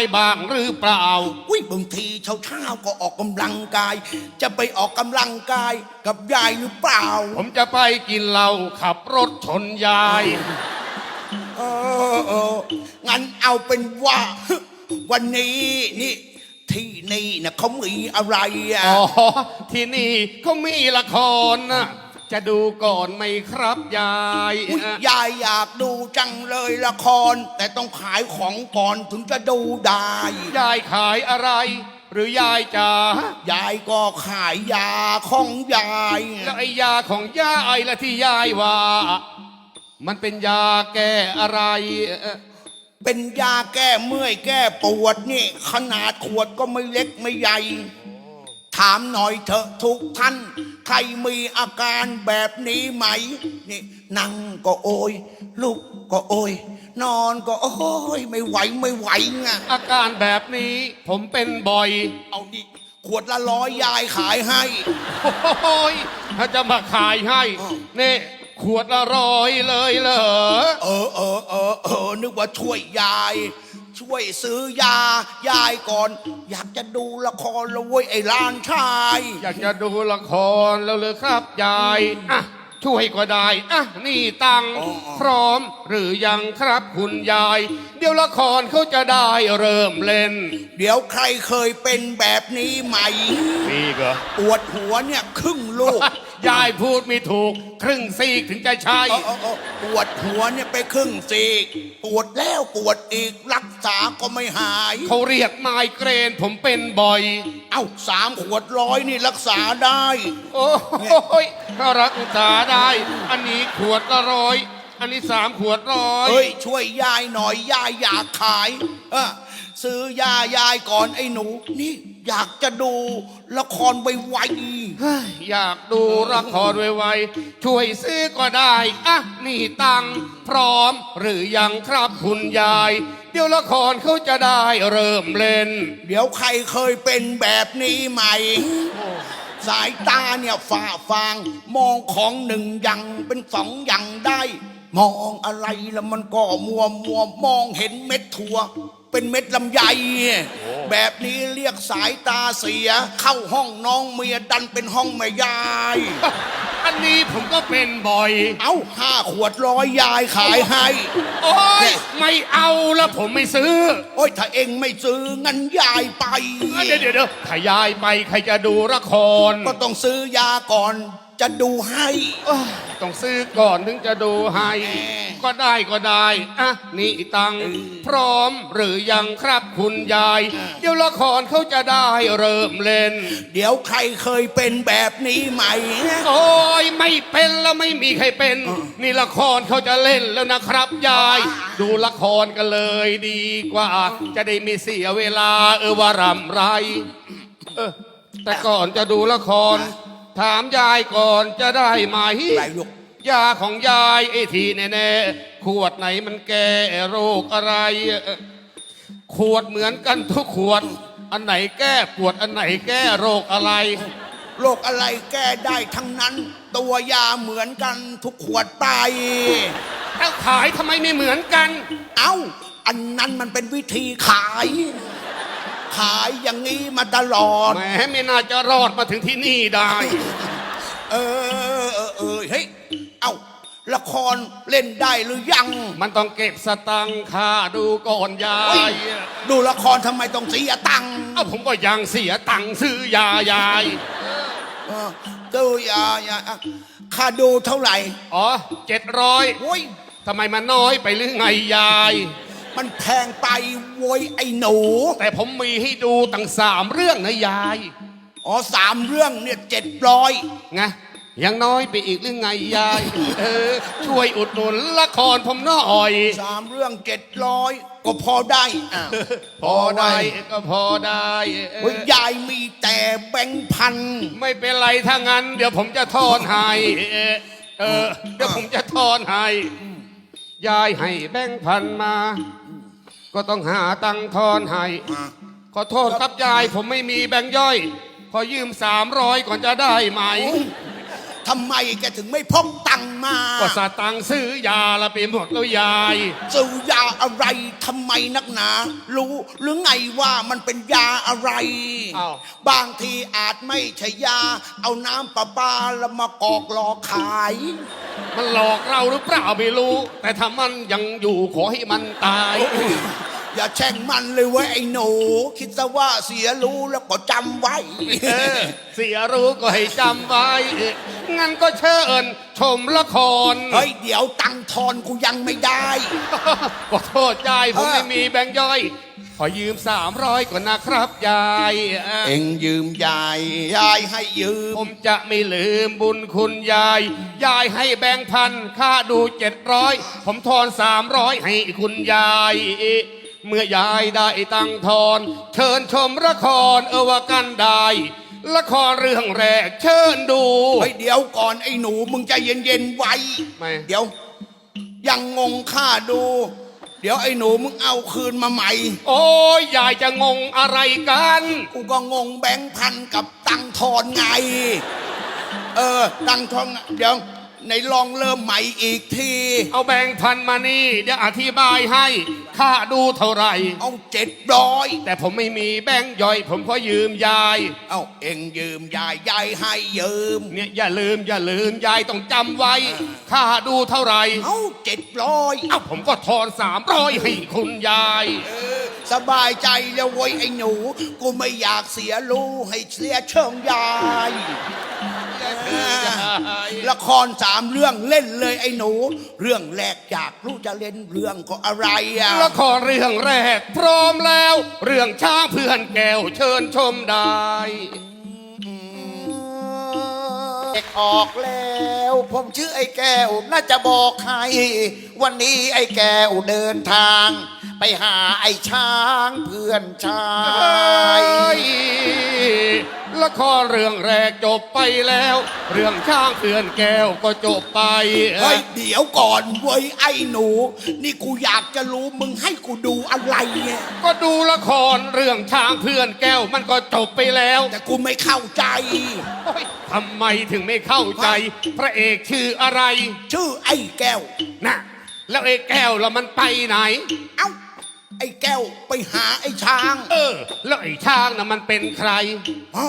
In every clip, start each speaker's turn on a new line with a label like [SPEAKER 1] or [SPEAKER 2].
[SPEAKER 1] ายบ้างหรือเปล่า
[SPEAKER 2] อุ้ยบางทีเช้าเช้าๆก็ออกกำลังกาย จะไปออกกำลังกายกับยายหรือเปล่า
[SPEAKER 1] ผมจะไปกินเหล้าขับรถชนยาย
[SPEAKER 2] เออเอองั้นเอาเป็นว่า วันนี้นี่ ที่นี่นะเขามีอะไรอะ
[SPEAKER 1] อ๋อ ที่นี่เขามีละครนะ จะดูก่อนไหมครับยาย
[SPEAKER 2] อุ๊ยยายอยากดูจังเลยละคร แต่ต้องขายของก่อนถึงจะดูได้
[SPEAKER 1] ยายขายอะไร หรือยายจ๋ายา
[SPEAKER 2] ยก็ขายยาของยาย
[SPEAKER 1] แล้วไอ้ยาของยายละที่ยายว่า มันเป็นยาแก้อะไรเอ่อ
[SPEAKER 2] เป็นยาแก้เมื่อยแก้ปวดนี่ ขนาดขวดก็ไม่เล็กไม่ใหญ่ ถามหน่อยเถอะทุกท่าน ใครมีอาการแบบนี้ไหม นี่นั่งก็โอยลุกก็โอย นอนก็โอ้ยไม่ไหวไม่ไหวไง
[SPEAKER 1] อาการแบบนี้ผมเป็นบ่อย
[SPEAKER 2] เอาดิขวดละร้อยยายขายให้
[SPEAKER 1] โอ้ยถ้าจะมาขายให้
[SPEAKER 2] อ้าว
[SPEAKER 1] นี่ ขวดละร้อยเลยเหรอ
[SPEAKER 2] เออเออเออเออนึกว่าช่วยยาย ช่วยซื้อยายายก่อน อยากจะดูละครและเว้ยไอ้ล้านชาย
[SPEAKER 1] อยากจะดูละครแล้วเลยครับยายอะช่วยก็ได้อะนี่ตังค์
[SPEAKER 2] อ๋อ
[SPEAKER 1] พร้อมหรือยังครับคุณยาย เดี๋ยวละครเขาจะได้เริ่มเล่น
[SPEAKER 2] เดี๋ยวใครเคยเป็นแบบนี้ไหม
[SPEAKER 1] นี่เหรอ
[SPEAKER 2] ปวดหัวเนี่ยครึ่งลูก
[SPEAKER 1] ยายพูดไม่ถูก ครึ่งซีกถึงจะใช่
[SPEAKER 2] เออเออเออปวดหัวเนี่ยไปครึ่งซีก ปวดแล้วปวดอีกรักษาก็ไม่หาย
[SPEAKER 1] เขาเรียกไมเกรนผมเป็นบ่อย
[SPEAKER 2] เอ้าสามขวดร้อยนี่รักษาได้
[SPEAKER 1] โอ้ยถ้ารักษาได้ อันนี้ขวดละร้อย อันนี้สามขวดร้อย
[SPEAKER 2] เฮ้ย ช่วยยายหน่อยยายอยากขายเออ ซื้อยายายก่อนไอ้หนู นี่อยากจะดูละครไว
[SPEAKER 1] เฮ้ยอยากดูละครไวๆช่วยซื้อก็ได้อะนี่ตังค์พร้อมหรือยังครับคุณยาย เดี๋ยวละครเขาจะได้เริ่มเล่น
[SPEAKER 2] ๆเดี๋ยวใครเคยเป็นแบบนี้ไหม สายตาเนี่ยฝ่าฟาง มองของหนึ่งอย่างเป็นสองอย่างได้ มองอะไรแล้วมันก็มัวมัวมองเห็นเม็ดถั่ว เป็นเม็ดลำไยแบบนี้เรียกสายตาเสีย เข้าห้องน้องเมียดันเป็นห้องแม่ยาย
[SPEAKER 1] อันนี้ผมก็เป็นบ่อย
[SPEAKER 2] เอาห้าขวดร้อยยายขายให้
[SPEAKER 1] โอ้ยไม่เอาแล้วผมไม่ซื้อ
[SPEAKER 2] โอ้ยถ้าเองไม่ซื้องั้นยายไป
[SPEAKER 1] เดี๋ยวเดี๋ยวเดี๋ยวถ้ายายไปใครจะดูละคร
[SPEAKER 2] ก็ต้องซื้อยาก่อนจะดูให้
[SPEAKER 1] เอ้ยต้องซื้อก่อนถึงจะดูให้
[SPEAKER 2] แหม
[SPEAKER 1] ก็ได้ก็ได้อะนี่ตังค์พร้อมหรือยังครับคุณยาย เดี๋ยวละครเขาจะได้เริ่มเล่น
[SPEAKER 2] เดี๋ยวใครเคยเป็นแบบนี้ไหม
[SPEAKER 1] โอ้ยไม่เป็นแล้วไม่มีใครเป็น นี่ละครเขาจะเล่นแล้วนะครับยาย ดูละครกันเลยดีกว่า จะได้ไม่เสียเวลาเออว่ารำไรเออแต่ก่อนจะดูละคร ถามยายก่อนจะได้ไหม
[SPEAKER 2] ไรลูก
[SPEAKER 1] ยาของยายไอ้ทีแน่ๆขวดไหนมันแก้โรคอะไรเอ่อขวดเหมือนกันทุกขวด อันไหนแก้ปวดอันไหนแก้โรคอะไร
[SPEAKER 2] โรคอะไรแก้ได้ทั้งนั้น ตัวยาเหมือนกันทุกขวดไป
[SPEAKER 1] ถ้าขายทำไมไม่เหมือนกัน
[SPEAKER 2] เอ้า อันนั้นมันเป็นวิธีขาย ขายอย่างนี้มาตลอด
[SPEAKER 1] แหมไม่น่าจะรอดมาถึงที่นี่ได้
[SPEAKER 2] เออเออเออเฮ้ยเอ้า ละครเล่นได้หรือยัง
[SPEAKER 1] มันต้องเก็บสตังค่าดูก่อนยา
[SPEAKER 2] เฮ้ย
[SPEAKER 1] ย
[SPEAKER 2] ดูละครทำไมต้องเสียตังค์
[SPEAKER 1] เอ้าผมก็ยังเสียตังค์ซื้อยายาย
[SPEAKER 2] เออดูยายาอะค่าดูเท่าไหร่
[SPEAKER 1] อ๋อเจ็ดร้อย
[SPEAKER 2] โอ้ย
[SPEAKER 1] ทำไมมันน้อยไปหรือไงยาย
[SPEAKER 2] มันแพงไปโว้ยไอ้หนู
[SPEAKER 1] แต่ผมมีให้ดูตั้งสามเรื่องนะยาย
[SPEAKER 2] อ๋อสามเรื่องเนี่ยเจ็ดร้อย
[SPEAKER 1] ไง ยังน้อยไปอีกหรือไงยายเออช่วยอุดหนุนละครผมหน่อย
[SPEAKER 2] สามเรื่องเจ็ดร้อยก็พอได้อะ
[SPEAKER 1] พอได้ก็พอได้เออ
[SPEAKER 2] เฮ้ยยายมีแต่แบงค์พัน
[SPEAKER 1] ไม่เป็นไรถ้างั้น เดี๋ยวผมจะทอนให้เออเออเดี๋ยวผมจะทอนให้ยายให้แบงค์พันมา ก็ต้องหาตังค์ทอนให้
[SPEAKER 2] อะ
[SPEAKER 1] ขอโทษครับยายผมไม่มีแบงค์ย่อย ขอยืมสามร้อยก่อนจะได้ไหม
[SPEAKER 2] โอ้ย ททำไมแกถึงไม่พกตังค์มา
[SPEAKER 1] ก็สตังค์ซื้อยาละไปหมดแล้วยาย
[SPEAKER 2] ซื้อยาอะไรทำไมนักหนา รู้หรือไงว่ามันเป็นยาอะไร
[SPEAKER 1] อ้าว
[SPEAKER 2] บางทีอาจไม่ใช่ยา เอาน้ำประปาแล้วมากอกหลอกขาย
[SPEAKER 1] มันหลอกเราหรือเปล่าไม่รู้ แต่ถ้ามันยังอยู่ขอให้มันตาย
[SPEAKER 2] อย่าแช่งมันเลยเว้ยไอ้หนู คิดซะว่าเสียรู้แล้วก็จำไว้
[SPEAKER 1] เออเสียรู้ก็ให้จำไว้ งั้นก็เชิญชมละคร
[SPEAKER 2] เฮ้ย เดี๋ยวตังค์ทอนกูยังไม่ได้
[SPEAKER 1] ขอโทษยายผม
[SPEAKER 2] เออ
[SPEAKER 1] ไม่มีแบงค์ย่อย ขอยืมสามร้อยก่อนนะครับยายเออ
[SPEAKER 2] เอ็งยืมยาย ยายให้ยืม
[SPEAKER 1] ผมจะไม่ลืมบุญคุณยาย ยายให้แบงค์พันค่าดูเจ็ดร้อยผมทอนสามร้อยให้คุณยาย เมื่อยายได้ตังค์ทอนเชิญชมละครเออวากันได้ละครเรื่องแรกเชิญดู
[SPEAKER 2] เฮ้ยเดี๋ยวก่อนไอ้หนูมึงใจเย็นๆไว้
[SPEAKER 1] ไม่
[SPEAKER 2] เดี๋ยว ยังงงค่าดู เดี๋ยวไอ้หนูมึงเอาคืนมาใหม่
[SPEAKER 1] โอ้ยยายจะงงอะไรกัน
[SPEAKER 2] กูก็งงแบงค์พันกับตังค์ทอนไง เออ ตังค์ทอนเดี๋ยว ในลองเริ่มใหม่อีกที
[SPEAKER 1] เอาแบงค์พันมานี่ เดี๋ยวอธิบายให้ ค่าดูเท่าไหร่
[SPEAKER 2] เอาเจ็ดร้อย
[SPEAKER 1] แต่ผมไม่มีแบงค์ย่อย ผมขอยืมยาย
[SPEAKER 2] เอาเอ็งยืมยายยายให้ยืม
[SPEAKER 1] เนี่ยอย่าลืมอย่าลืมยายต้องจำไว้ ค่าดูเท่าไหร่
[SPEAKER 2] เอาเจ็ดร้อย
[SPEAKER 1] เอ้าผมก็ทอนสามร้อยให้คุณยาย
[SPEAKER 2] เออสบายใจแล้วเว้ยไอ้หนู กูไม่อยากเสียรู้ให้เสียเชิงยาย ละครสามเรื่องเล่นเลยไอ้หนู เรื่องแรกอยากรู้จะเล่นเรื่องก็อะไรอะ
[SPEAKER 1] ละครเรื่องแรกพร้อมแล้ว เรื่องช้างเพื่อนแก้วเชิญชมได้
[SPEAKER 3] เด็กออกแล้ว ผมชื่อไอ้แก้วน่าจะบอกให้ วันนี้ไอ้แก้วเดินทาง ไปหาไอ้ช้างเพื่อนชาย
[SPEAKER 1] ละครเรื่องแรกจบไปแล้ว เรื่องช้างเพื่อนแก้วก็จบไป
[SPEAKER 2] เฮ้ยเดี๋ยวก่อนเว้ยไอ้หนู นี่กูอยากจะรู้มึงให้กูดูอะไรเนี่ย
[SPEAKER 1] ก็ดูละครเรื่องช้างเพื่อนแก้วมันก็จบไปแล้ว
[SPEAKER 2] แต่กูไม่เข้าใจ
[SPEAKER 1] โอ๊ยทำไมถึงไม่เข้าใจ พระเอกชื่ออะไร
[SPEAKER 2] ชื่อไอ้แก้ว
[SPEAKER 1] นะแล้วไอ้แก้วแล้วมันไปไหน
[SPEAKER 2] เอ้า ไอ้แก้วไปหาไอ้ช้าง
[SPEAKER 1] เออ แล้วไอ้ช้างน่ะมันเป็นใคร
[SPEAKER 2] เอ้า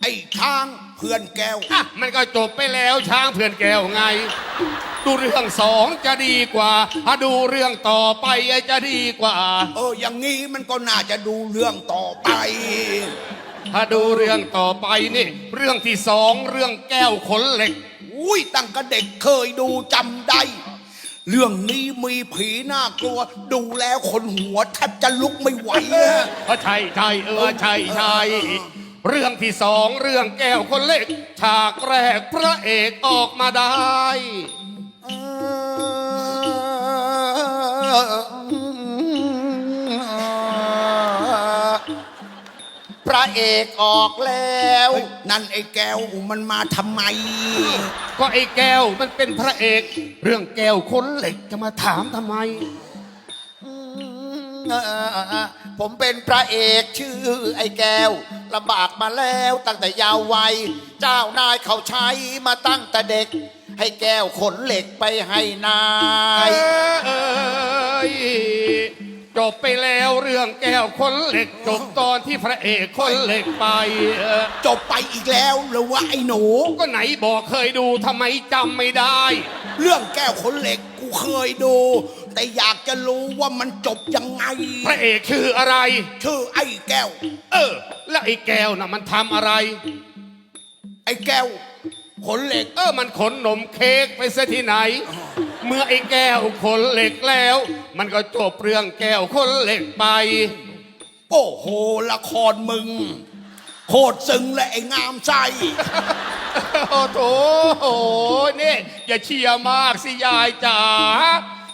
[SPEAKER 2] ไอ้ช้างเพื่อนแก้ว
[SPEAKER 1] อะมันก็จบไปแล้วช้างเพื่อนแก้วไง ดูเรื่องสองจะดีกว่าถ้าดูเรื่องต่อไปจะดีกว่า
[SPEAKER 2] เออ อย่างงี้มันก็น่าจะดูเรื่องต่อไป
[SPEAKER 1] ถ้าดูเรื่องต่อไปนี่ เรื่องที่สองเรื่องแก้วขนเหล็ก
[SPEAKER 2] อุ้ยตั้งแต่เด็กเคยดูจำได้ เรื่องนี้มีผีน่ากลัว ดูแล้วคนหัวแทบจะลุกไม่ไหวอะ
[SPEAKER 1] เออใช่ใช่เออใช่ใช่เรื่องที่สองเรื่องแก้วคนเล็ก ฉากแรกพระเอกออกมาได้
[SPEAKER 3] พ ระเอกออกแล้ว
[SPEAKER 2] เฮ้ยนั่นไอ้แก้วมันมาทำไม
[SPEAKER 1] ก็ไอ้แก้วมันเป็นพระเอก เรื่องแก้วคนเหล็กจะมาถามทำไม
[SPEAKER 3] ผมเป็นพระเอกชื่อไอ้แก้วลำบากมาแล้วตั้งแต่ยาววัย เจ้านายเขาใช้มาตั้งแต่เด็ก ให้แก้วขนเหล็กไปให้นาย
[SPEAKER 1] เอ้ย จบไปแล้วเรื่องแก้วคนเหล็ก จบตอนที่พระเอกคนเหล็กไปเออ
[SPEAKER 2] จบไปอีกแล้วหรือว่าไอ้หนู
[SPEAKER 1] ก็ไหนบอกเคยดูทำไมจำไม่ได้
[SPEAKER 2] เรื่องแก้วขนเหล็กกูเคยดู แต่อยากจะรู้ว่ามันจบยังไง
[SPEAKER 1] พระเอกชื่ออะไร
[SPEAKER 2] ชื่อไอ้แก้ว
[SPEAKER 1] เออ แล้วไอ้แก้วน่ะมันทำอะไร
[SPEAKER 2] ไอ้แก้ว ขนเหล็ก
[SPEAKER 1] เออมันขนนมเค้กไปซะที่ไหน เมื่อไอ้แก้วขนเหล็กแล้ว มันก็จบเรื่องแก้วขนเหล็กไป
[SPEAKER 2] โอ้โห ละครมึง โคตรซึ้งและไอ้งามใจ
[SPEAKER 1] โอ้โถโอ้นี่อย่าเชียร์มากสิยายจ๋า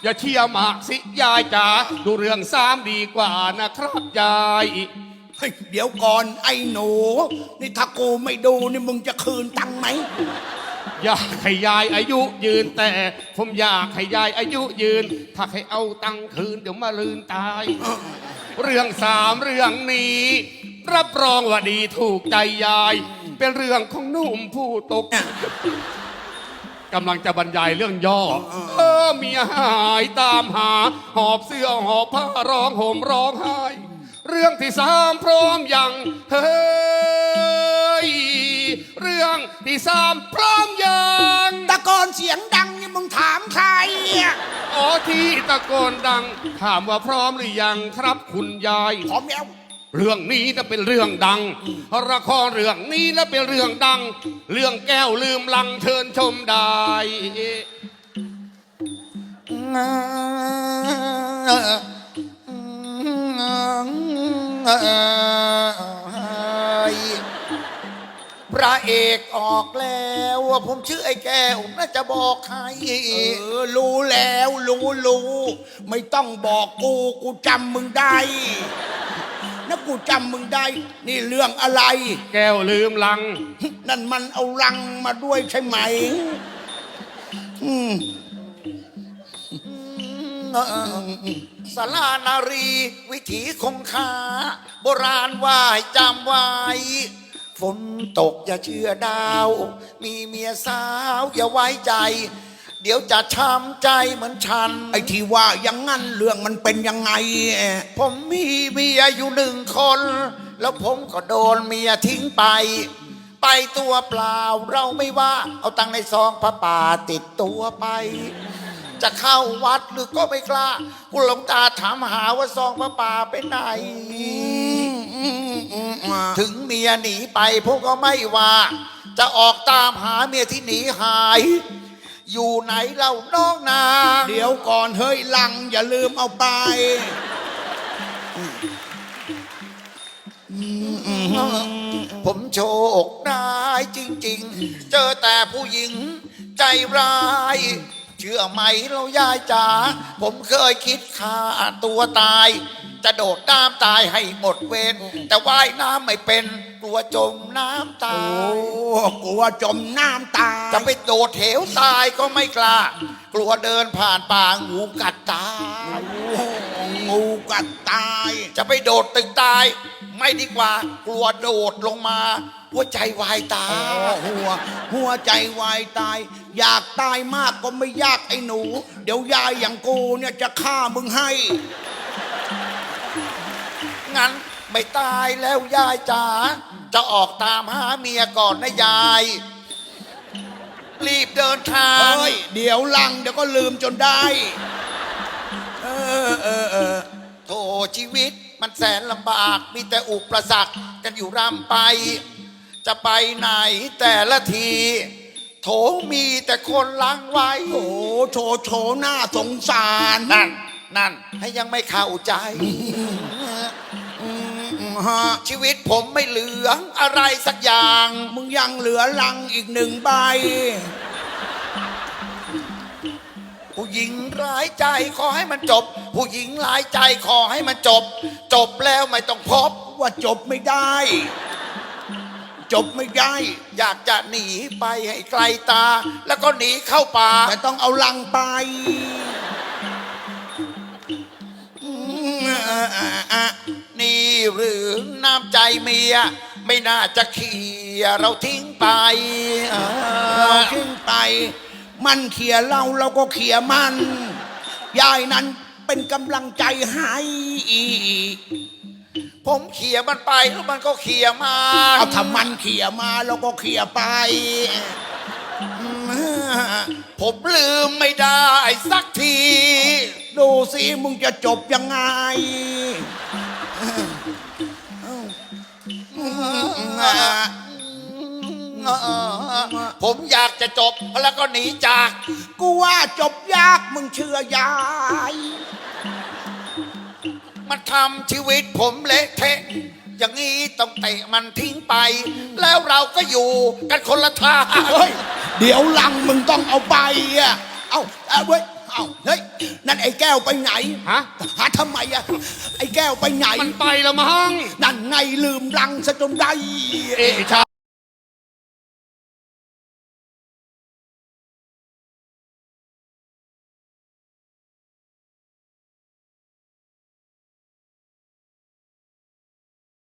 [SPEAKER 1] อย่าเชียร์มากสิยายจ๋าดูเรื่องสามดีกว่านะครับยาย
[SPEAKER 2] เฮ้ยเดี๋ยวก่อนไอ้หนู นี่ถ้ากูไม่ดูนี่มึงจะคืนตังค์ไหม
[SPEAKER 1] อยากให้ยายอายุยืนแต่ ผมอยากให้ยายอายุยืน ถ้าให้เอาตังค์คืนเดี๋ยวมาลืนตาย เรื่องสามเรื่องนี้ รับรองว่าดีถูกใจยาย เป็นเรื่องของหนุ่มผู้ตกกำลังจะบรรยายเรื่องย่อ เออเมียหายตามหา หอบเสื้อหอบผ้าร้องห่มร้องไห้ เรื่องที่สามพร้อมยังเฮ้ยเรื่องที่สามพร้อมยัง
[SPEAKER 2] ตะโกนเสียงดังนี่มึงถามใครอะ
[SPEAKER 1] อ๋อที่ตะโกนดัง ถามว่าพร้อมหรือยังครับคุณยาย
[SPEAKER 2] พร้อมแล้ว
[SPEAKER 1] เรื่องนี้จะเป็นเรื่องดังละครเรื่องนี้นะเป็นเรื่องดัง เรื่องแก้วลืมลังเชิญชมได้
[SPEAKER 3] พระเอกออกแล้วผมชื่อไอ้แก้วน่าจะบอกใคร
[SPEAKER 2] เออรู้แล้วรู้รู้ไม่ต้องบอกกูกูจำมึงได้นะกูจำมึงได้ นี่เรื่องอะไร
[SPEAKER 1] แก้วลืมลัง
[SPEAKER 2] นั่นมันเอารังมาด้วยใช่ไหมอืม
[SPEAKER 3] สารานารี วิถีคงคา โบราณว่าให้จำไว้ ฝนตกอย่าเชื่อดาว มีเมียสาวอย่าไว้ใจ เดี๋ยวจะช้ำใจเหมือนฉัน
[SPEAKER 2] ไอ้ที่ว่าอยังงั้นเรื่องมันเป็นยังไงแอะ
[SPEAKER 3] ผมมีเมียอยู่หนึ่งคน แล้วผมก็โดนเมียทิ้งไป ไปตัวเปล่าเราไม่ว่า เอาตังค์ในซองพระป่าติดตัวไป จะเข้าวัดหรือก็ไม่กล้ากูหลวงตาถามหาว่าซองพระป่าไปไหน
[SPEAKER 2] อืมอืมอะ
[SPEAKER 3] ถึงเมียหนีไปผมก็ไม่ว่า จะออกตามหาเมียที่หนีหาย อยู่ไหนเล่าน้องนา
[SPEAKER 2] เดี๋ยวก่อนเฮ้ยลัง อย่าลืมเอาไป
[SPEAKER 3] ผมโชคร้ายจริง ๆ เจอแต่ผู้หญิงใจร้าย เชื่อไหมเรายายจ๋าผมเคยคิดฆ่าตัวตาย จะโดดน้ำตายให้หมดเวรแต่ว่ายน้ำไม่เป็นกลัวจมน้ำตา
[SPEAKER 2] โอ้
[SPEAKER 3] ย
[SPEAKER 2] กลัวจมน้ำตาย
[SPEAKER 3] จะไปโดดเหวตายก็ไม่กล้า กลัวเดินผ่านป่างูกัดตาย
[SPEAKER 2] โอ้ งูกัดตาย
[SPEAKER 3] จะไปโดดตึกตาย ไม่ดีกว่ากลัวโดดลงมา หัวใจวายตา
[SPEAKER 2] อ๋อย หัว หัวใจวายตาย อยากตายมากก็ไม่ยากไอ้หนู เดี๋ยวยายอย่างกูเนี่ยจะฆ่ามึงให้
[SPEAKER 3] งั้นไม่ตายแล้วยายจ๋าจะออกตามหาเมียก่อนนะยาย รีบเดินทาง
[SPEAKER 2] เฮ้ย เดี๋ยวลังเดี๋ยวก็ลืมจนได้ เออเออเออ
[SPEAKER 3] โธ่ ชีวิตมันแสนลำบาก มีแต่อุปสรรคกันอยู่ร่ำไป จะไปไหนแต่ละที โถมีแต่คนล้างไว้
[SPEAKER 2] โอ้โชโชหน้าสงสาร
[SPEAKER 3] นั่น นั่น ให้ยังไม่เข้าใจ
[SPEAKER 2] อืมฮะ
[SPEAKER 3] ชีวิตผมไม่เหลืองอะไรสักอย่าง
[SPEAKER 2] มึงยังเหลือลังอีกหนึ่งใบ
[SPEAKER 3] ผู้หญิงร้ายใจขอให้มันจบ ผู้หญิงร้ายใจขอให้มันจบ จบแล้วไม่ต้องพบ
[SPEAKER 2] ว่าจบไม่ได้ จบไม่ได้
[SPEAKER 3] อยากจะหนีไปให้ไกลตา แล้วก็หนีเข้าป่า
[SPEAKER 2] แต่ต้องเอาลังไปอืมอะอะอะ
[SPEAKER 3] นี่หรือน้ำใจเมีย ไม่น่าจะเขี่ยเราทิ้งไปเอ
[SPEAKER 2] เรา
[SPEAKER 3] อ
[SPEAKER 2] ขึ้นไป มันเขี่ยเราเราก็เขี่ยมัน ยายนั้นเป็นกำลังใจให้
[SPEAKER 3] ผมเขี่ยมันไปแล้วมันก็เขี่ยมา
[SPEAKER 2] เอาถ้ามันเขี่ยมาเราก็เขี่ยไปอืม
[SPEAKER 3] ผมลืมไม่ได้สักที
[SPEAKER 2] ดูสิมึงจะจบยังไง
[SPEAKER 3] ผมอยากจะจบแล้วก็หนีจาก
[SPEAKER 2] กูว่าจบยากมึงเชื่อยาย
[SPEAKER 3] มันทำชีวิตผมเละเทะ อย่างนี้ต้องเตะมันทิ้งไป แล้วเราก็อยู่กันคนละทาง
[SPEAKER 2] เฮ้ยเดี๋ยวลังมึงต้องเอาไปอะเอาเอาเว้ยเอาเฮ้ยนั่นไอ้แก้วไปไหน
[SPEAKER 1] ฮะ
[SPEAKER 2] หาทำไมอะไอ้แก้วไปไหน
[SPEAKER 1] มันไปแล้วมั้ง
[SPEAKER 2] นั่นไงลืมลังซะจนได้
[SPEAKER 1] เอะชา